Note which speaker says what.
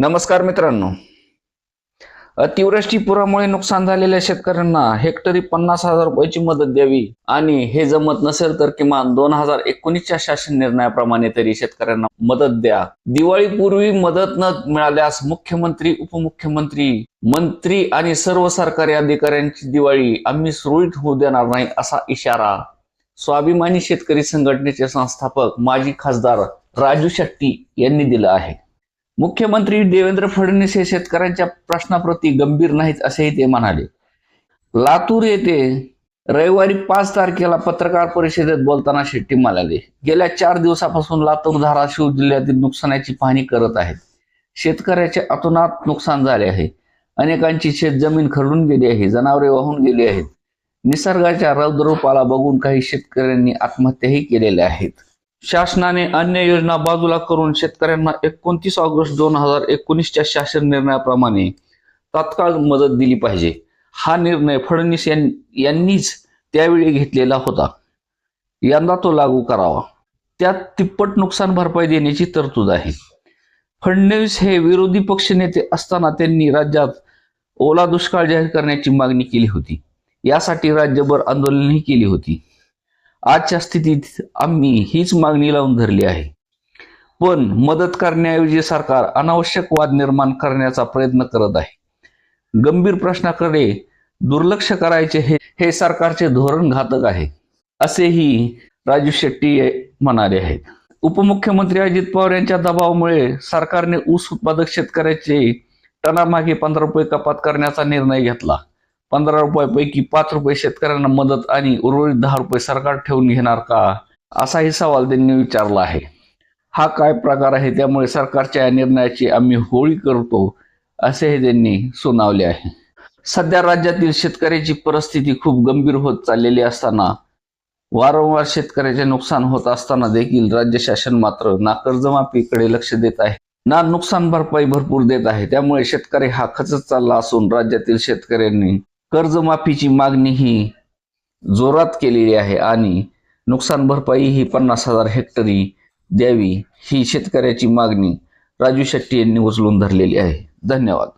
Speaker 1: नमस्कार मित्रांनो. अतिवृष्टी पुरामुळे नुकसान झालेल्या शेतकऱ्यांना हेक्टरी पन्नास हजार रुपयाची मदत द्यावी आणि हे जमत नसेल तर किमान दोन हजार एकोणीसच्या शासन निर्णयाप्रमाणे तरी शेतकऱ्यांना मदत द्या. दिवाळीपूर्वी मदत न मिळाल्यास मुख्यमंत्री उपमुख्यमंत्री मंत्री आणि सर्व सरकारी अधिकाऱ्यांची दिवाळी आम्ही सुरळीत होऊ देणार नाही असा इशारा स्वाभिमानी शेतकरी संघटनेचे संस्थापक माजी खासदार राजू शेट्टी यांनी दिला आहे. मुख्यमंत्री देवेंद्र फडणवीस हे शेतकऱ्यांच्या प्रश्नाप्रती गंभीर नाहीत असेही ते म्हणाले. लातूर येथे रविवारी पाच तारखेला पत्रकार परिषदेत बोलताना शेट्टी म्हणाले गेल्या चार दिवसापासून लातूर धाराशिव जिल्ह्यातील नुकसानाची पाहणी करत आहेत. शेतकऱ्याचे अतोनात नुकसान झाले आहे. अनेकांची शेतजमीन खरडून गेली आहे जनावरे वाहून गेली आहेत. निसर्गाच्या रौद्ररूपाला बघून काही शेतकऱ्यांनी आत्महत्याही केलेल्या आहेत. शासनाने अन्य योजना बाजूला करून शेतकऱ्यांना एकोणतीस ऑगस्ट दोन हजार एकोणीसच्या शासन निर्णयाप्रमाणे तात्काळ मदत दिली पाहिजे. हा निर्णय फडणवीस यां- यांनीच त्यावेळी घेतलेला होता. यंदा तो लागू करावा. त्यात तिप्पट नुकसान भरपाई देण्याची तरतूद आहे. फडणवीस हे विरोधी पक्षनेते असताना त्यांनी राज्यात ओला दुष्काळ जाहीर करण्याची मागणी केली होती. यासाठी राज्यभर आंदोलनही केली होती. आजच्या स्थितीत आम्ही हीच मागणी लावून धरली आहे. पण मदत करण्याऐवजी सरकार अनावश्यक वाद निर्माण करण्याचा प्रयत्न करत आहे. गंभीर प्रश्नाकडे दुर्लक्ष करायचे हे हे सरकारचे धोरण घातक आहे असेही राजू शेट्टी म्हणाले आहेत. उपमुख्यमंत्री अजित पवार यांच्या दबावामुळे सरकारने ऊस उत्पादक शेतकऱ्याचे टनामागे पंधरा रुपये कपात करण्याचा निर्णय घेतला. पंधरा रुपयापैकी पाच रुपये शेतकऱ्यांना मदत आणि उर्वरित दहा रुपये सरकार ठेवून घेणार का? असाही सवाल त्यांनी विचारला आहे. हा काय प्रकार आहे? त्यामुळे सरकारच्या या निर्णयाची आम्ही होळी करतो असेही त्यांनी सुनावले आहे. सध्या राज्यातील शेतकऱ्याची परिस्थिती खूप गंभीर होत चाललेली असताना वारंवार शेतकऱ्याचे नुकसान होत असताना देखील राज्य शासन मात्र ना कर्जमाफीकडे लक्ष देत आहे. ना नुकसान भरपाई भरपूर देत आहे. त्यामुळे शेतकरी हा खचत चालला असून राज्यातील शेतकऱ्यांनी कर्जमाफीची मागणी ही जोरात केलेली आहे आणि नुकसान भरपाई ही पन्नास हजार हेक्टरी द्यावी ही शेतकऱ्याची मागणी राजू शेट्टी यांनी उचलून धरलेली आहे. धन्यवाद.